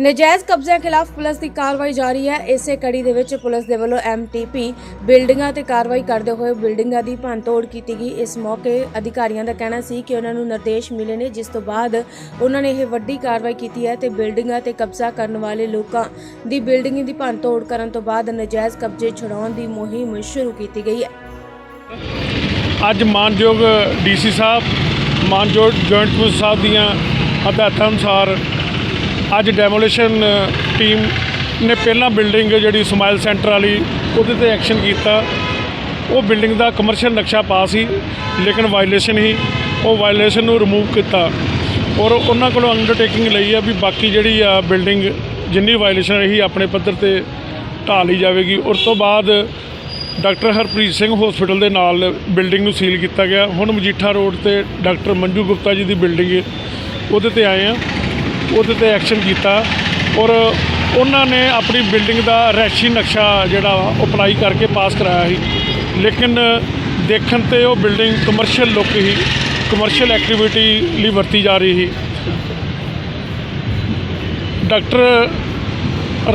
ਨਜਾਇਜ਼ ਕਬਜ਼ਿਆਂ ਖਿਲਾਫ ਪੁਲਿਸ ਦੀ ਕਾਰਵਾਈ ਜਾਰੀ ਹੈ। ਇਸੇ ਕੜੀ ਦੇ ਵਿੱਚ ਪੁਲਿਸ ਦੇ ਵੱਲੋਂ ਐਮਟੀਪੀ ਬਿਲਡਿੰਗਾਂ ਤੇ ਕਾਰਵਾਈ ਕਰਦੇ ਹੋਏ ਬਿਲਡਿੰਗਾਂ ਦੀ ਭੰਨਤੋੜ ਕੀਤੀ ਗਈ। ਇਸ ਮੌਕੇ ਅਧਿਕਾਰੀਆਂ ਦਾ ਕਹਿਣਾ ਸੀ ਕਿ ਉਹਨਾਂ ਨੂੰ ਨਿਰਦੇਸ਼ ਮਿਲੇ ਨੇ, ਜਿਸ ਤੋਂ ਬਾਅਦ ਉਹਨਾਂ ਨੇ ਇਹ ਵੱਡੀ ਕਾਰਵਾਈ ਕੀਤੀ ਹੈ ਤੇ ਬਿਲਡਿੰਗਾਂ ਤੇ ਕਬਜ਼ਾ ਕਰਨ ਵਾਲੇ ਲੋਕਾਂ ਦੀ ਬਿਲਡਿੰਗ ਦੀ ਭੰਨਤੋੜ ਕਰਨ ਤੋਂ ਬਾਅਦ ਨਜਾਇਜ਼ ਕਬਜ਼ੇ ਛੁਡਾਉਣ ਦੀ ਮੁਹਿੰਮ ਸ਼ੁਰੂ ਕੀਤੀ ਗਈ ਹੈ। ਅੱਜ ਮਾਨਯੋਗ ਡੀਸੀ ਸਾਹਿਬ, ਮਾਨਯੋਗ ਜੁਆਇੰਟ ਕਮਿਸ਼ਨਰ ਸਾਹਿਬ ਦੀਆਂ ਹਦਾਇਤਾਂ ਅਨੁਸਾਰ ਅੱਜ ਡੈਮੋਲੀਸ਼ਨ ਟੀਮ ਨੇ ਪਹਿਲਾਂ ਬਿਲਡਿੰਗ ਜਿਹੜੀ ਸਮਾਈਲ ਸੈਂਟਰ ਵਾਲੀ, ਉਹਦੇ ਤੇ ਐਕਸ਼ਨ ਕੀਤਾ। ਉਹ ਬਿਲਡਿੰਗ ਦਾ ਕਮਰਸ਼ੀਅਲ ਨਕਸ਼ਾ ਪਾਸ ਸੀ, ਲੇਕਿਨ ਵਾਇਲੇਸ਼ਨ ਹੀ, ਉਹ ਵਾਇਲੇਸ਼ਨ ਨੂੰ ਰਿਮੂਵ ਕੀਤਾ। ਔਰ ਉਹਨਾਂ ਕੋਲੋਂ ਅੰਡਰਟੇਕਿੰਗ ਲਈ ਆ ਵੀ ਬਾਕੀ ਜਿਹੜੀ ਆ ਬਿਲਡਿੰਗ ਜਿੰਨੀ ਵਾਇਲੇਸ਼ਨ ਰਹੀ, ਆਪਣੇ ਪੱਧਰ ਤੇ ਢਾਹ ਲਈ ਜਾਵੇਗੀ। ਉਸ ਤੋਂ ਬਾਅਦ ਡਾਕਟਰ ਹਰਪ੍ਰੀਤ ਸਿੰਘ ਹਸਪੀਟਲ ਦੇ ਨਾਲ ਬਿਲਡਿੰਗ ਨੂੰ ਸੀਲ ਕੀਤਾ ਗਿਆ। ਹੁਣ ਮਜੀਠਾ ਰੋਡ ਤੇ ਡਾਕਟਰ ਮੰਜੂ ਗੁਪਤਾ ਜੀ ਦੀ ਬਿਲਡਿੰਗ ਉਹਦੇ ਤੇ ਆਏ ਆ। ਉਹਦੇ ਤੇ ਐਕਸ਼ਨ ਕੀਤਾ ਔਰ ਉਹਨਾਂ ਨੇ ਆਪਣੀ ਬਿਲਡਿੰਗ ਦਾ ਰੈਸ਼ੀ ਨਕਸ਼ਾ ਜਿਹੜਾ ਵਾ ਅਪਲਾਈ ਕਰਕੇ ਪਾਸ ਕਰਾਇਆ ਸੀ। ਲੇਕਿਨ ਦੇਖਣ ਤੇ ਉਹ ਬਿਲਡਿੰਗ ਕਮਰਸ਼ੀਅਲ ਲੁੱਕ ਹੀ ਕਮਰਸ਼ੀਅਲ ਐਕਟੀਵਿਟੀ ਲਈ ਵਰਤੀ ਜਾ ਰਹੀ ਸੀ। ਡਾਕਟਰ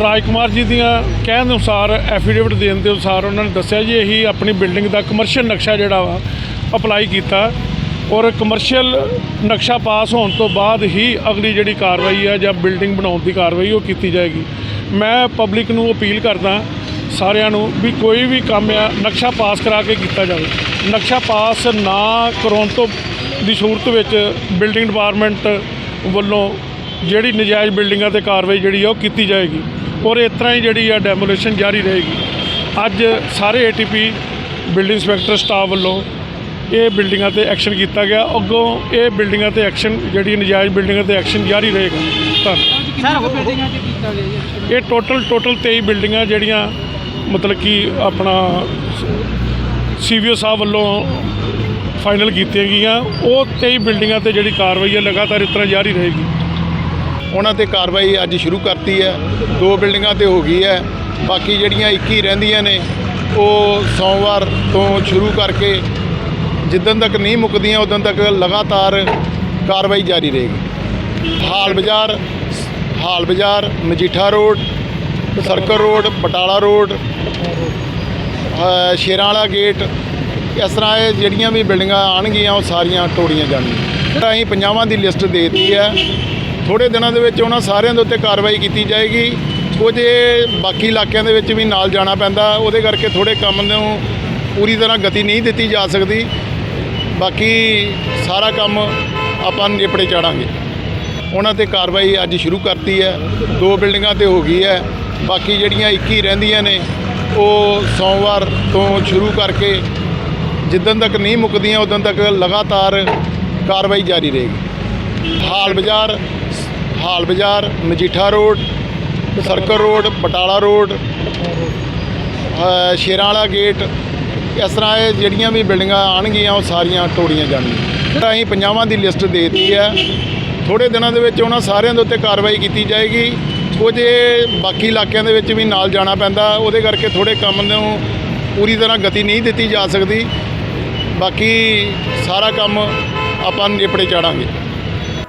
ਰਾਜ ਕੁਮਾਰ ਜੀ ਦੀਆਂ ਕਹਿਣ ਅਨੁਸਾਰ ਐਫੀਡੇਵਿਟ ਦੇਣ ਦੇ ਅਨੁਸਾਰ ਉਹਨਾਂ ਨੇ ਦੱਸਿਆ ਜੀ, ਇਹੀ ਆਪਣੀ ਬਿਲਡਿੰਗ ਦਾ ਕਮਰਸ਼ੀਅਲ ਨਕਸ਼ਾ ਜਿਹੜਾ ਵਾ ਅਪਲਾਈ ਕੀਤਾ। ਔਰ ਕਮਰਸ਼ੀਅਲ ਨਕਸ਼ਾ ਪਾਸ ਹੋਣ ਤੋਂ ਬਾਅਦ ਹੀ ਅਗਲੀ ਜਿਹੜੀ ਕਾਰਵਾਈ ਹੈ ਜਾਂ ਬਿਲਡਿੰਗ ਬਣਾਉਣ ਦੀ ਕਾਰਵਾਈ ਉਹ ਕੀਤੀ ਜਾਏਗੀ। ਮੈਂ ਪਬਲਿਕ ਨੂੰ ਅਪੀਲ ਕਰਦਾ ਸਾਰਿਆਂ ਨੂੰ ਵੀ ਕੋਈ ਵੀ ਕੰਮ ਆ, ਨਕਸ਼ਾ ਪਾਸ ਕਰਾ ਕੇ ਕੀਤਾ ਜਾਵੇ। ਨਕਸ਼ਾ ਪਾਸ ਨਾ ਕਰਾਉਣ ਤੋਂ ਦੀ ਸੂਰਤ ਵਿੱਚ ਬਿਲਡਿੰਗ ਡਿਪਾਰਟਮੈਂਟ ਵੱਲੋਂ ਜਿਹੜੀ ਨਜਾਇਜ਼ ਬਿਲਡਿੰਗਾਂ ਤੇ ਕਾਰਵਾਈ ਜਿਹੜੀ ਆ ਉਹ ਕੀਤੀ ਜਾਏਗੀ ਔਰ ਇਸ ਤਰ੍ਹਾਂ ਹੀ ਜਿਹੜੀ ਆ ਡੈਮੋਲੇਸ਼ਨ ਜਾਰੀ ਰਹੇਗੀ। ਅੱਜ ਸਾਰੇ ਏਟੀਪੀ ਬਿਲਡਿੰਗ ਇੰਸਪੈਕਟਰ ਸਟਾਫ ਵੱਲੋਂ ਇਹ ਬਿਲਡਿੰਗਾਂ ਤੇ ਐਕਸ਼ਨ ਕੀਤਾ ਗਿਆ। ਅੱਗੋਂ ਇਹ ਬਿਲਡਿੰਗਾਂ ਤੇ ਐਕਸ਼ਨ ਜਿਹੜੀ ਨਜਾਇਜ਼ ਬਿਲਡਿੰਗਾਂ ਤੇ ਐਕਸ਼ਨ ਜਾਰੀ ਰਹੇਗਾ। ਧੰਨਵਾਦ। ਸਰ ਉਹ ਬਿਲਡਿੰਗਾਂ 'ਚ ਕੀਤਾ ਗਿਆ ਜੀ। ਇਹ ਟੋਟਲ ਟੋਟਲ 23 ਬਿਲਡਿੰਗਾਂ ਜਿਹੜੀਆਂ ਮਤਲਬ ਕਿ ਆਪਣਾ ਸੀਵੀਓ ਸਾਹਿਬ ਵੱਲੋਂ ਫਾਈਨਲ ਕੀਤੀਆਂ ਗਈਆਂ। ਉਹ 23 ਬਿਲਡਿੰਗਾਂ ਤੇ ਜਿਹੜੀ ਕਾਰਵਾਈ ਹੈ ਲਗਾਤਾਰ ਇਸ ਤਰ੍ਹਾਂ ਜਾਰੀ ਰਹੇਗੀ। ਉਹਨਾਂ ਤੇ ਕਾਰਵਾਈ ਅੱਜ ਸ਼ੁਰੂ ਕਰਤੀ ਹੈ। ਦੋ ਬਿਲਡਿੰਗਾਂ ਤੇ ਹੋ ਗਈ ਹੈ। ਬਾਕੀ ਜਿਹੜੀਆਂ 21 ਰਹਿੰਦੀਆਂ ਨੇ ਉਹ ਸੋਮਵਾਰ ਤੋਂ ਸ਼ੁਰੂ ਕਰਕੇ ਜਿੱਦਣ ਤੱਕ ਨਹੀਂ ਮੁੱਕਦੀਆਂ, ਉਦੋਂ ਤੱਕ ਲਗਾਤਾਰ ਕਾਰਵਾਈ ਜਾਰੀ ਰਹੇਗੀ। Hall Bazaar Hall Bazaar, Majitha road, circle road, Batala road Sheran Wala gate, ਇਸ ਤਰ੍ਹਾਂ ਇਹ ਜਿਹੜੀਆਂ ਵੀ ਬਿਲਡਿੰਗਾਂ ਆਣਗੀਆਂ ਉਹ ਸਾਰੀਆਂ ਤੋੜੀਆਂ ਜਾਣਗੀਆਂ। ਅਸੀਂ ਪੰਜਾਵਾਂ ਦੀ ਲਿਸਟ ਦੇ ਦਿੱਤੀ ਹੈ। ਥੋੜੇ ਦਿਨਾਂ ਦੇ ਵਿੱਚ ਉਹਨਾਂ ਸਾਰਿਆਂ ਦੇ ਉੱਤੇ ਕਾਰਵਾਈ ਕੀਤੀ ਜਾਏਗੀ। ਕੁਝ ਇਹ ਬਾਕੀ ਇਲਾਕਿਆਂ ਦੇ ਵਿੱਚ ਵੀ ਨਾਲ ਜਾਣਾ ਪੈਂਦਾ। ਉਹਦੇ ਕਰਕੇ ਥੋੜੇ ਕੰਮ ਨੂੰ ਪੂਰੀ ਤਰ੍ਹਾਂ ਗਤੀ ਨਹੀਂ ਦਿੱਤੀ ਜਾ ਸਕਦੀ। ਬਾਕੀ ਸਾਰਾ ਕੰਮ ਆਪਾਂ ਨਿਪੜੇ ਚਾੜਾਂਗੇ। ਉਹਨਾਂ ਤੇ ਕਾਰਵਾਈ ਅੱਜ ਸ਼ੁਰੂ ਕਰਤੀ ਹੈ। ਦੋ ਬਿਲਡਿੰਗਾਂ ਤੇ ਹੋ ਗਈ ਹੈ। ਬਾਕੀ ਜਿਹੜੀਆਂ 21 ਰਹਿੰਦੀਆਂ ਨੇ ਉਹ ਸੋਮਵਾਰ ਤੋਂ ਸ਼ੁਰੂ ਕਰਕੇ ਜਿੱਦਣ ਤੱਕ ਨਹੀਂ ਮੁੱਕਦੀਆਂ ਉਦੋਂ ਤੱਕ ਲਗਾਤਾਰ ਕਾਰਵਾਈ ਜਾਰੀ ਰਹੇਗੀ। Hall Bazaar Hall Bazaar Majitha road circle road Batala road ਅ, ਸ਼ੇਰਾਂ ਵਾਲਾ ਗੇਟ ਇਸ ਤਰ੍ਹਾਂ ਇਹ ਜਿਹੜੀਆਂ ਵੀ ਬਿਲਡਿੰਗਾਂ ਆਣਗੀਆਂ ਉਹ ਸਾਰੀਆਂ ਤੋੜੀਆਂ ਜਾਣਗੀਆਂ। ਤਾਂ ਅਸੀਂ ਪੰਜਾਵਾਂ ਦੀ ਲਿਸਟ ਦੇ ਦਿੱਤੀ ਹੈ। ਥੋੜੇ ਦਿਨਾਂ ਦੇ ਵਿੱਚ ਉਹਨਾਂ ਸਾਰਿਆਂ ਦੇ ਉੱਤੇ ਕਾਰਵਾਈ ਕੀਤੀ ਜਾਏਗੀ। ਕੁਝ ਇਹ ਬਾਕੀ ਇਲਾਕਿਆਂ ਦੇ ਵਿੱਚ ਵੀ ਨਾਲ ਜਾਣਾ ਪੈਂਦਾ। ਉਹਦੇ ਕਰਕੇ ਥੋੜੇ ਕੰਮ ਨੂੰ ਪੂਰੀ ਤਰ੍ਹਾਂ ਗਤੀ ਨਹੀਂ ਦਿੱਤੀ ਜਾ ਸਕਦੀ। ਬਾਕੀ ਸਾਰਾ ਕੰਮ ਆਪਾਂ ਨੇਪੜੇ ਚਾੜਾਂਗੇ।